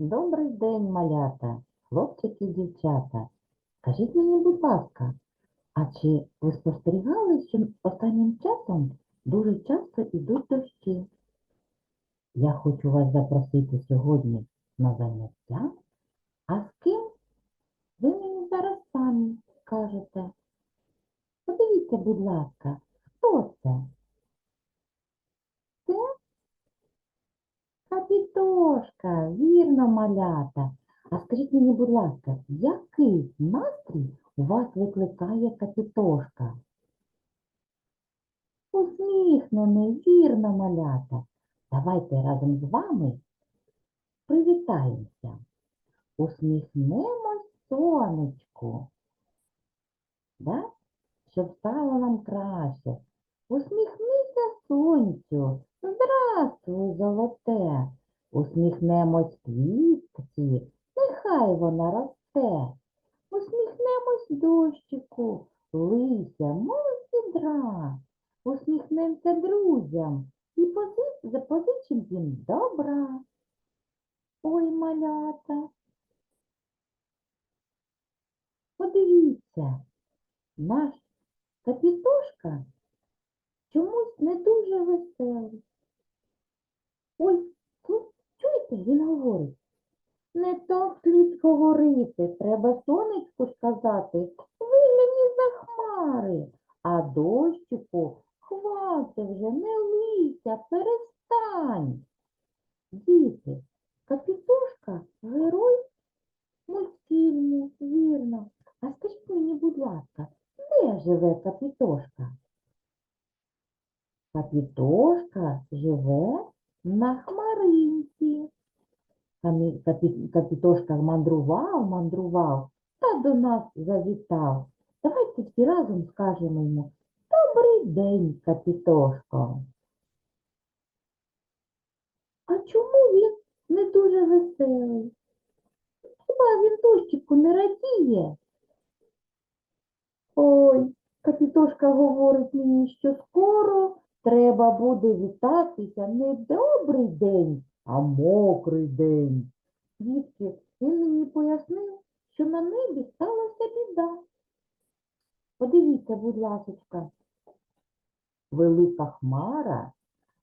Добрий день, малята, хлопчики і дівчата. Скажіть мені, будь ласка, а чи ви спостерігали, що останнім часом дуже часто йдуть дощі? Я хочу вас запросити сьогодні на заняття, а з ким ви мені зараз самі скажете. Подивіться, будь ласка, хто це? Це Капітошка, вірно, малята. А скажіть мені, будь ласка, який настрій у вас викликає капітошка? Усміхнений, вірно, малята. Давайте разом з вами привітаємося. Усміхнемось сонечку. Да? Щоб стало нам краще. Усміхнися сонцю. Здравствуй, золоте. Усміхнемось квітці, нехай вона росте. Усміхнемось дощику, лися, мов відра. Усміхнемося друзям і пози- запозичим їм добра. Ой, малята. Подивіться, наш капітошка чомусь не дуже веселий. Ой, чуєте, він говорить. Не то слід говорити, треба сонечку сказати, вигляні за хмари, а дощику хвати вже, не лися, перестань. Діти, капітошка герой мультфільму, вірно. А скажіть мені, будь ласка, де живе капітошка? Капітошка живе на хмаринці. Капітошка мандрував, мандрував та до нас завітав. Давайте всі разом скажемо йому Добрий день, капітошко. А чому він не дуже веселий? Хіба він дощику не радіє? Ой, капітошка говорить мені, що скоро треба буде вітатися не добрий день, а мокрий день. Дітки, він мені пояснив, що на небі сталася біда. Подивіться, будь ласочка, велика хмара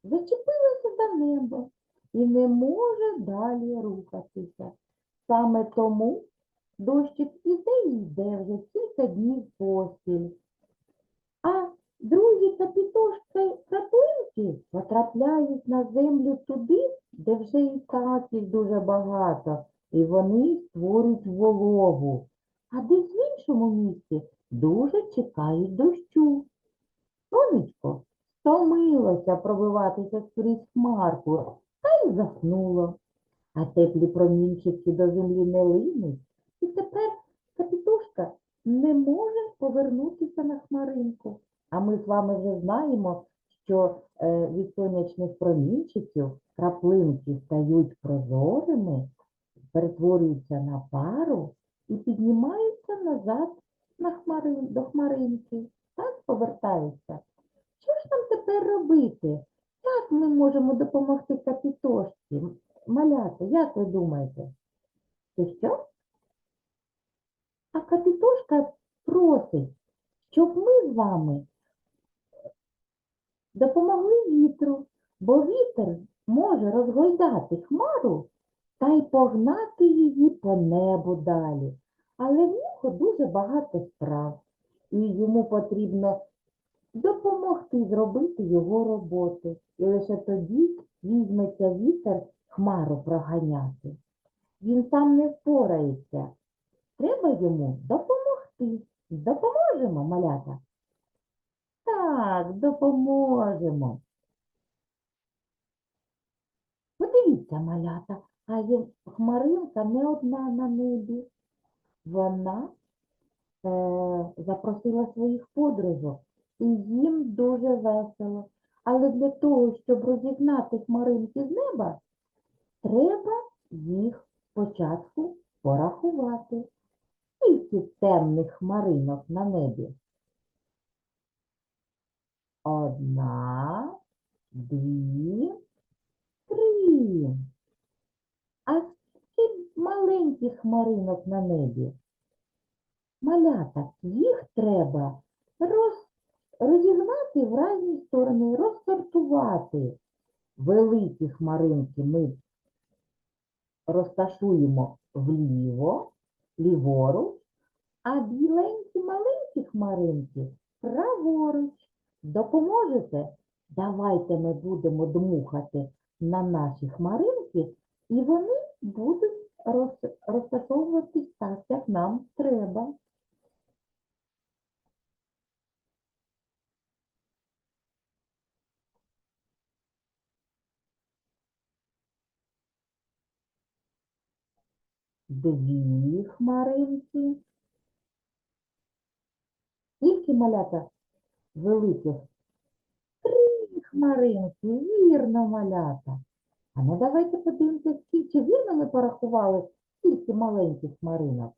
зачепилася за небо і не може далі рухатися. Саме тому дощик іде і йде вже кілька днів поспіль. А друзі капітошки краплинки потрапляють на землю туди, де вже і так дуже багато, і вони створюють вологу. А десь в іншому місці дуже чекають дощу. Сонечко стомилося пробиватися скрізь хмарку та й заснуло. А теплі промінчики до землі не линуть, і тепер капітушка не може повернутися на хмаринку. А ми з вами вже знаємо, що е, від сонячних промінчиків краплинки стають прозорими, перетворюються на пару і піднімаються назад на хмарин, до хмаринки. Так повертаються. Що ж нам тепер робити? Як ми можемо допомогти капітошці? Малята, як ви думаєте? Що що? А капітошка просить, щоб ми з вами допомогли вітру, бо вітер може розгойдати хмару та й погнати її по небу далі. Але в нього дуже багато справ, і йому потрібно допомогти зробити його роботу. І лише тоді візьметься вітер хмару проганяти. Він сам не впорається. Треба йому допомогти. Допоможемо, малята? Так, допоможемо. Подивіться, малята, а є хмаринка не одна на небі. Вона е, запросила своїх подружок, і їм дуже весело. Але для того, щоб розігнати хмаринки з неба, треба їх спочатку порахувати. Скільки темних хмаринок на небі? Одна, дві, три. А скільки великих хмаринок на небі? Малята, їх треба роз... розігнати в різні сторони, розсортувати. Великі хмаринки ми розташуємо вліво, ліворуч, а біленькі маленькі хмаринки праворуч. Допоможете? Давайте ми будемо дмухати на наші хмаринки, і вони будуть роз- розташовуватись так, як нам треба. Дві хмаринки. Скільки малята великих? Три хмаринки, вірно, малята. А ну давайте подивимося, скільки вірно ми порахували, скільки маленьких хмаринок.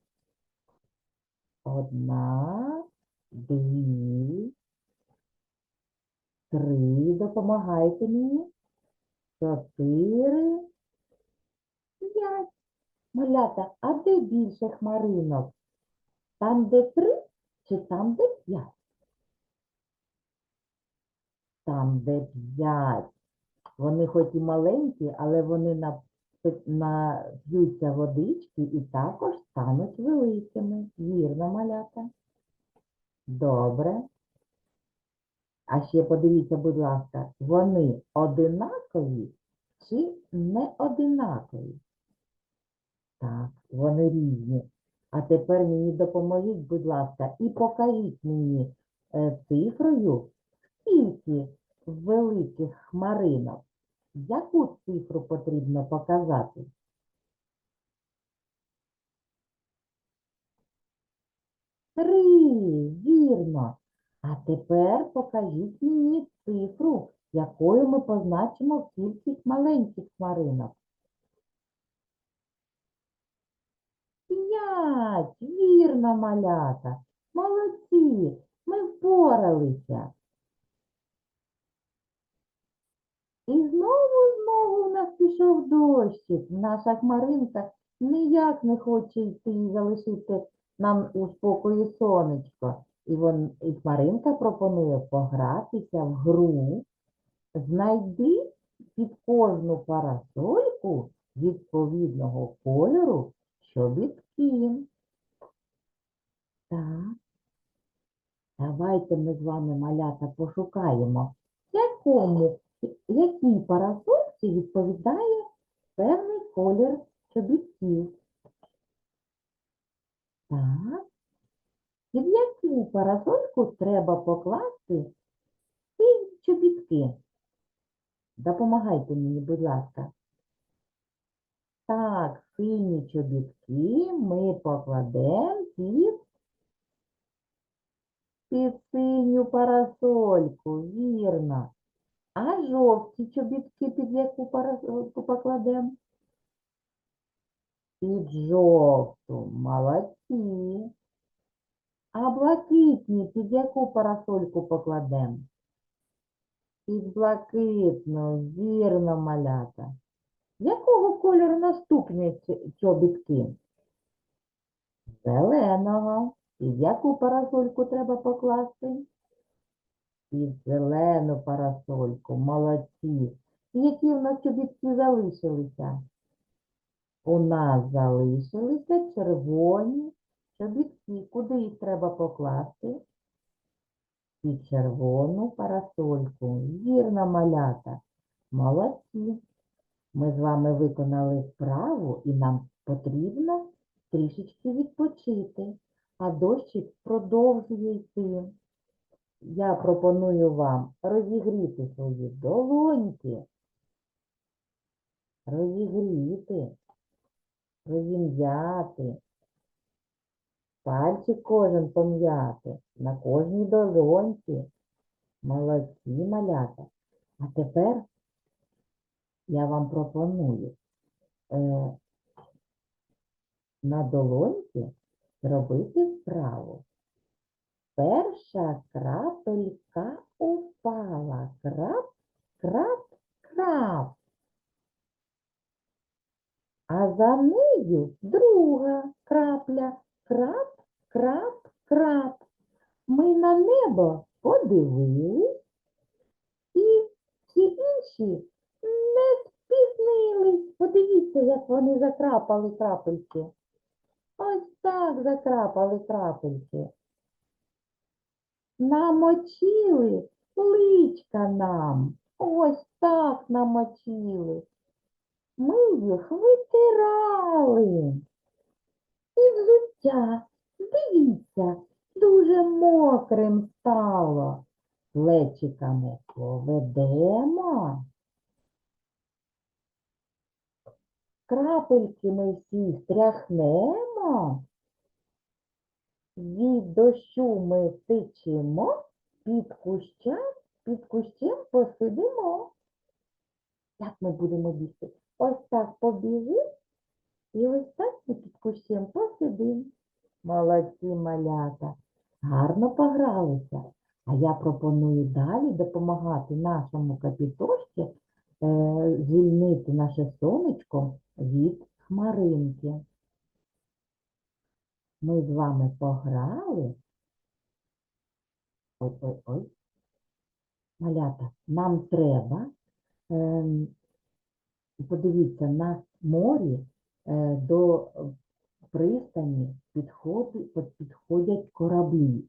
Одна, дві, три. Допомагайте мені. Чотири, п'ять. Малята, а де більше хмаринок? Там, де три, чи там, де п'ять? Там, де п'ять. Вони хоч і маленькі, але вони нап'ються водички і також стануть великими. Вірно, малята. Добре. А ще подивіться, будь ласка, вони одинакові чи не одинакові? Так, вони різні. А тепер мені допоможіть, будь ласка, і покажіть мені е, цифрою, скільки великих хмаринок. Яку цифру потрібно показати? Три, вірно. А тепер покажіть мені цифру, якою ми позначимо кількість маленьких хмаринок. П'ять, вірно, малята. Молодці, ми впоралися. І знову, знову в нас пішов дощик. Наша хмаринка ніяк не хоче йти і залишити нам у спокої сонечко. І, вон, і хмаринка пропонує погратися в гру. Знайди під кожну парасольку відповідного кольору чобітки. Так. Давайте ми з вами, малята, пошукаємо, якому, якій парасольці відповідає певний колір чобітків. Так. Під яку парасольку треба покласти ці чобітки? Допомагайте мені, будь ласка. Так, сині чобітки ми покладемо під, під синю парасольку, вірно. А жовті чобітки під яку парасольку покладемо? Під жовту, молодці. А блакитні під яку парасольку покладемо? Під блакитну, вірно, малята. Якого кольору наступні чобітки? Зеленого. Під яку парасольку треба покласти? Під зелену парасольку. Молодці. І які в нас чобітки залишилися? У нас залишилися червоні чобітки. Куди їх треба покласти? Під червону парасольку. Вірно, малята. Молодці. Ми з вами виконали вправу і нам потрібно трішечки відпочити, а дощик продовжує йти. Я пропоную вам розігріти свої долоньки, розігріти, розім'яти, пальчик кожен пом'яти на кожній долоньці. Молодці малята. А тепер я вам пропоную е, на долоньці зробити вправу. Перша крапелька упала. Крап, крап, крап. А за нею друга крапля. Крап, крап, крап. Ми на небо подивились, і всі інші не спізнились. Подивіться, як вони закрапали крапельки. Ось так закрапали крапельки. Намочили личка нам. Ось так намочили. Ми їх витирали. І взуття, дивіться, дуже мокрим стало. Плечиками поведемо. Крапельки ми всі стряхнемо. Від дощу ми втечемо, під кущем, під кущем посидимо. Як ми будемо бігти? Ось так побіжимо і ось так ми під кущем посидимо. Молодці малята, гарно погралися. А я пропоную далі допомагати нашому капітошці е, звільнити наше сонечко від хмаринки. Ми з вами пограли. Ой, ой, ой. Малята, нам треба, ем, подивіться, на морі е, до пристані підходять кораблі.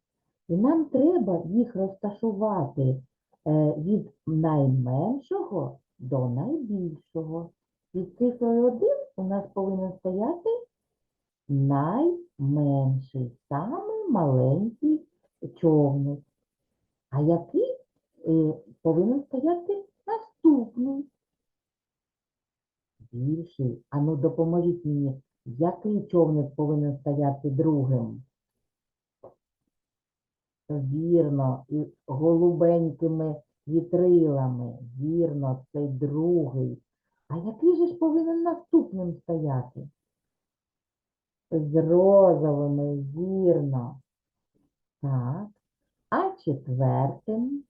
І нам треба їх розташувати е, від найменшого до найбільшого. Від цифри 1 у нас повинен стояти найменший, самий маленький човник. А який е, повинен стояти наступний? Більший. Ану, допоможіть мені, який човник повинен стояти другим? Вірно, і голубенькими вітрилами. Вірно, цей другий. А який же ж повинен наступним стояти? З розовими, вірно. Так. А четвертим?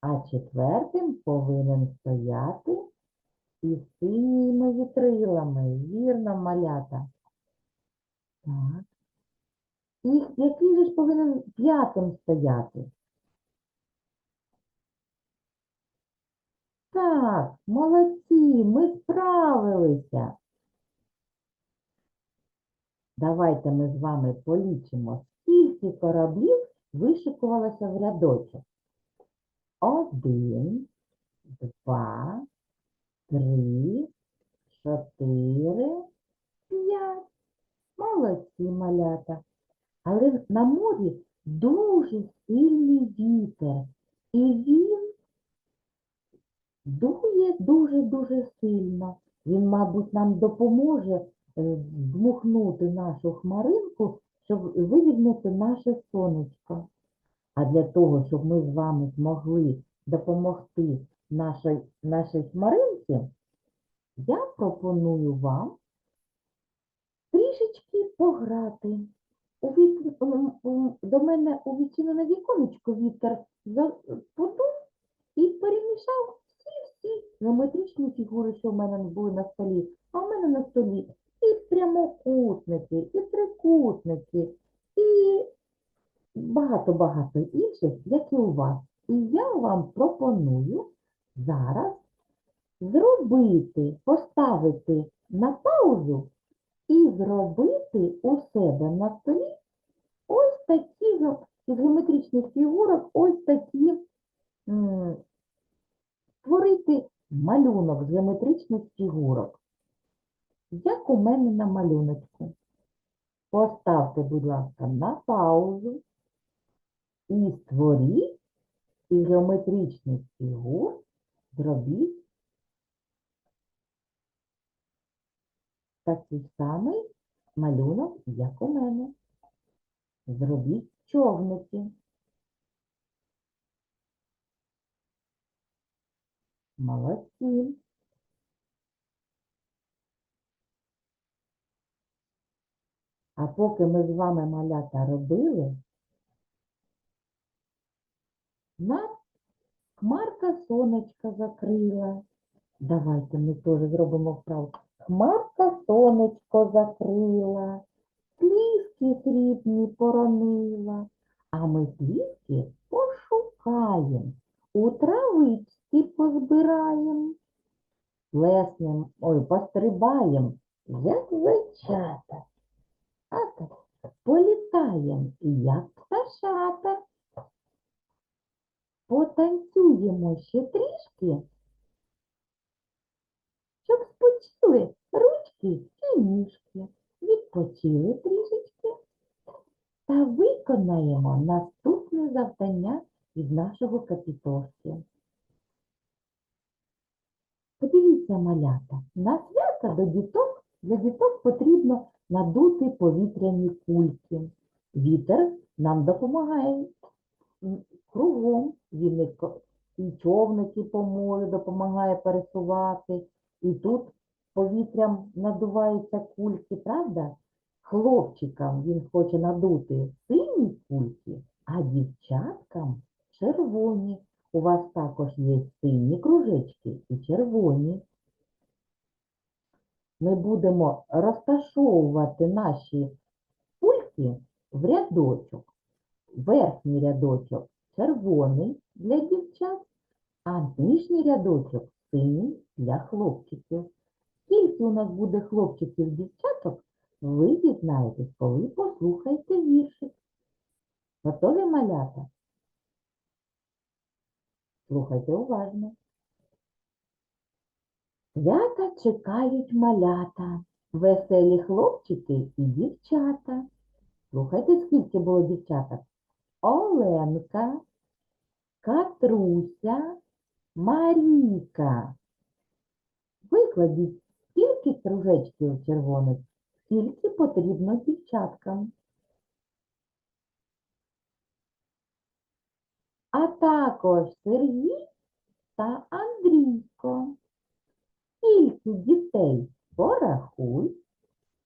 А четвертим повинен стояти із синіми вітрилами. Вірно, малята. Так. І який же ж повинен п'ятим стояти? Так, молодці, ми справилися. Давайте ми з вами полічимо, скільки кораблів вишикувалося в рядочок. Один, два, три, чотири, п'ять. Молодці малята. Але на морі дуже сильний вітер. І він дує дуже-дуже сильно. Він, мабуть, нам допоможе дмухнути нашу хмаринку, щоб вивільнити наше сонечко. А для того, щоб ми з вами змогли допомогти нашій, нашій хмаринці, я пропоную вам трішечки пограти. У вік... До мене у відчинене віконечко вітер подув і перемішав всі-всі геометричні фігури, що в мене були на столі. А в мене на столі і прямокутники, і трикутники, і багато-багато інших, як і у вас. І я вам пропоную зараз зробити, поставити на паузу і зробити у себе на столі ось такі із геометричних фігурок, ось такі створити малюнок з геометричних фігурок. Як у мене на малюночку. Поставте, будь ласка, на паузу і створіть із фігур, зробіть такий самий малюнок, як у мене. Зробіть човники. Молодці. А поки ми з вами малята робили, нас хмарка сонечка закрила. Давайте ми теж зробимо вправу. Хмарка сонечко закрила, слізки срібні поронила, а ми слізки пошукаєм, у травичці позбираєм, плеснем, ой, пострибаєм, як зайчата. А так політаєм, як пташата. Потанцюємо ще трішки, щоб спочили ручки і ніжки, відпочили трішечки та виконаємо наступне завдання від нашого капітошки. Подивіться, малята, на свято до діток, для діток потрібно надути повітряні кульки. Вітер нам допомагає кругом, він і човники по морю допомагає пересувати, і тут повітрям надуваються кульки, правда? Хлопчикам він хоче надути сині кульки, а дівчаткам червоні. У вас також є сині кружечки і червоні. Ми будемо розташовувати наші кульки в рядочок. Верхній рядочок червоний для дівчат, а нижній рядочок синій для хлопчиків. Скільки у нас буде хлопчиків дівчаток, ви дізнаєтесь, коли послухаєте віршик. Готові малята? Слухайте уважно. Свята чекають малята, веселі хлопчики і дівчата. Слухайте, скільки було дівчаток. Оленка, Катруся, Марійка. Викладіть, скільки кружечків червоних, скільки потрібно дівчаткам. А також Сергій та Андрійко. Скільки дітей порахуй,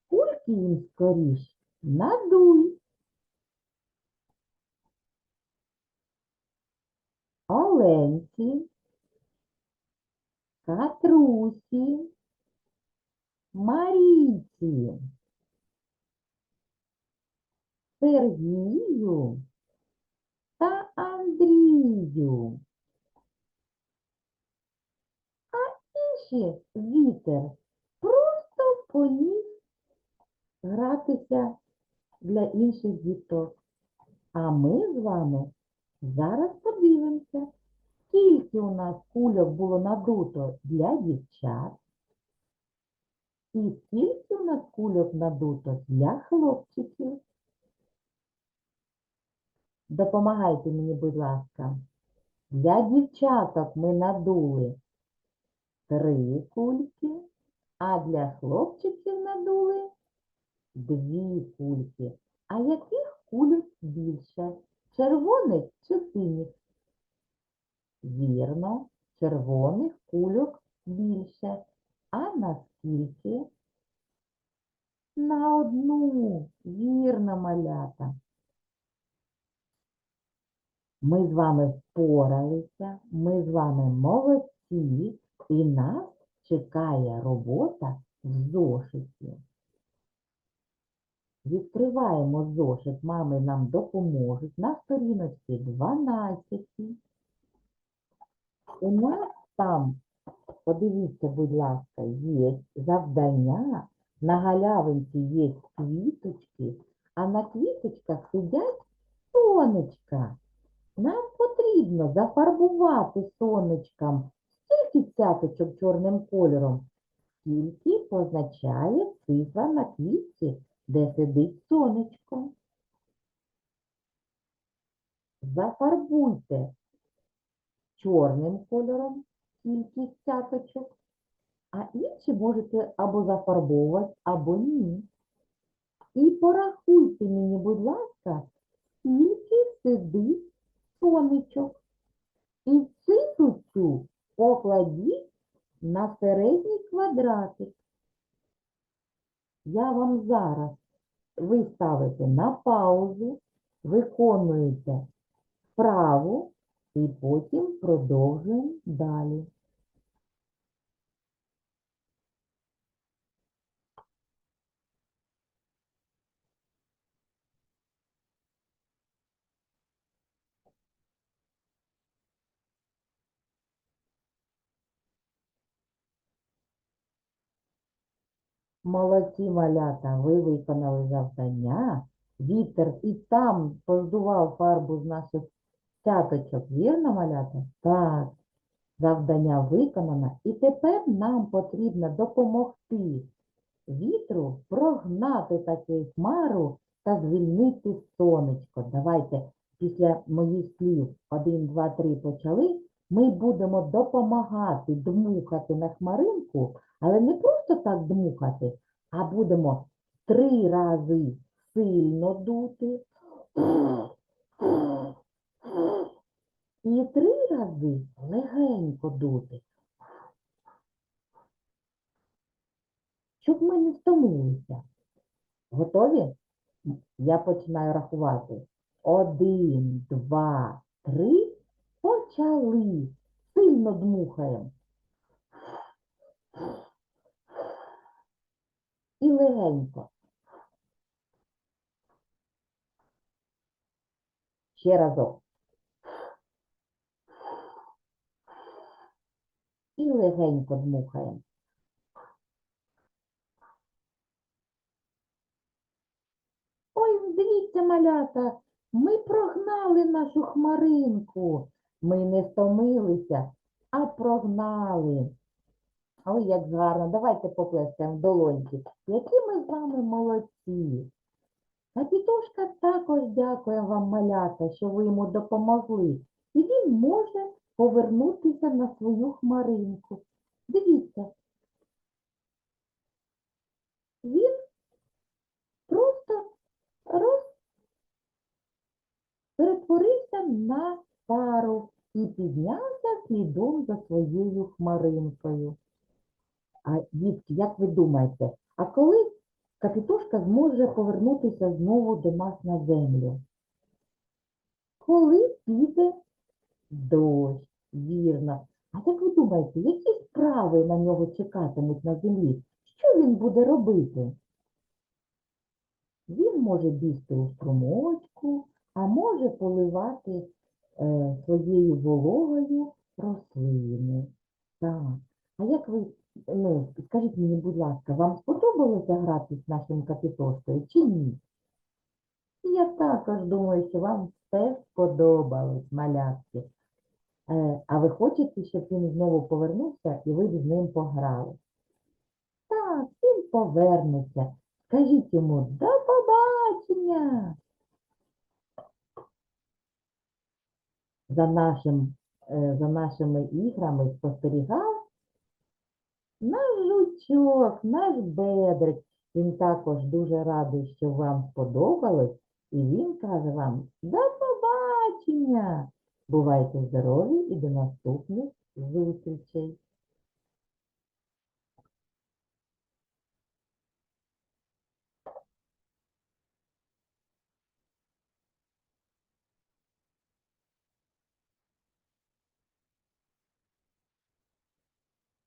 кульки їм скоріш надуй. Оленці, Катрусі, Марійці, Сергію та Андрію. Інші вітер просто поніс гратися для інших діток. А ми з вами зараз подивимося, скільки у нас кульок було надуто для дівчат, і скільки у нас кульок надуто для хлопчиків. Допомагайте мені, будь ласка. Для дівчаток ми надули три кульки, а для хлопчиків надули дві кульки. А яких кульок більше? Червоних чи синіх? Вірно, червоних кульок більше. А наскільки? На одну. Вірно, малята. Ми з вами впоралися, ми з вами молодці, і нас чекає робота в зошиті. Відкриваємо зошит, мами нам допоможуть на сторіночці 12. У нас там, подивіться, будь ласка, є завдання, на галявинці є квіточки, а на квіточках сидять сонечка. Нам потрібно зафарбувати сонечкам стільки цяточок чорним кольором, скільки позначає цифра на квітці, де сидить сонечко. Зафарбуйте чорним кольором кількість цяточок, а інші можете або зафарбовувати, або ні. І порахуйте мені, будь ласка, скільки сидить сонечок. І цифру цю покладіть на середній квадратик. Я вам зараз ви ставите на паузу, виконуєте вправу і потім продовжуємо далі. Молодці малята, ви виконали завдання. Вітер і там поздував фарбу з наших цяточок. Вірно, малята? Так. Завдання виконано. І тепер нам потрібно допомогти вітру прогнати таку хмару та звільнити сонечко. Давайте після моїх слів 1, 2, 3 почали. Ми будемо допомагати дмухати на хмаринку, але не просто так дмухати, а будемо три рази сильно дути і три рази легенько дути. Щоб ми не стомилися. Готові? Я починаю рахувати. Один, два, три. Почали. Сильно дмухаємо. І легенько. Ще разок. І легенько дмухаємо. Ой, дивіться, малята, ми прогнали нашу хмаринку. Ми не стомилися, а прогнали. Ой, як гарно. Давайте поплескаємо долоньки. Які ми з вами молодці. Капітушка також дякує вам, малята, що ви йому допомогли. І він може повернутися на свою хмаринку. Дивіться. Він просто роз... перетворився на пару і піднявся слідом за своєю хмаринкою. А дітки, як ви думаєте, а коли Капітошка зможе повернутися знову до нас на землю? Коли піде дощ, вірно. А як ви думаєте, які справи на нього чекатимуть на землі? Що він буде робити? Він може бігти у струмочку, а може поливати е, своєю вологою рослини. Так. А як ви, ну, скажіть мені, будь ласка, вам сподобалося грати з нашим капітошкою чи ні? Я також думаю, що вам все сподобалось, малятки. Е, а ви хочете, щоб він знову повернувся і ви з ним пограли? Так, він повернеться. Скажіть йому до побачення. За, нашим, е, за нашими іграми спостерігав наш жучок, наш бедрик. Він також дуже радий, що вам сподобалось, і він каже вам до побачення. Бувайте здорові і до наступних зустрічей.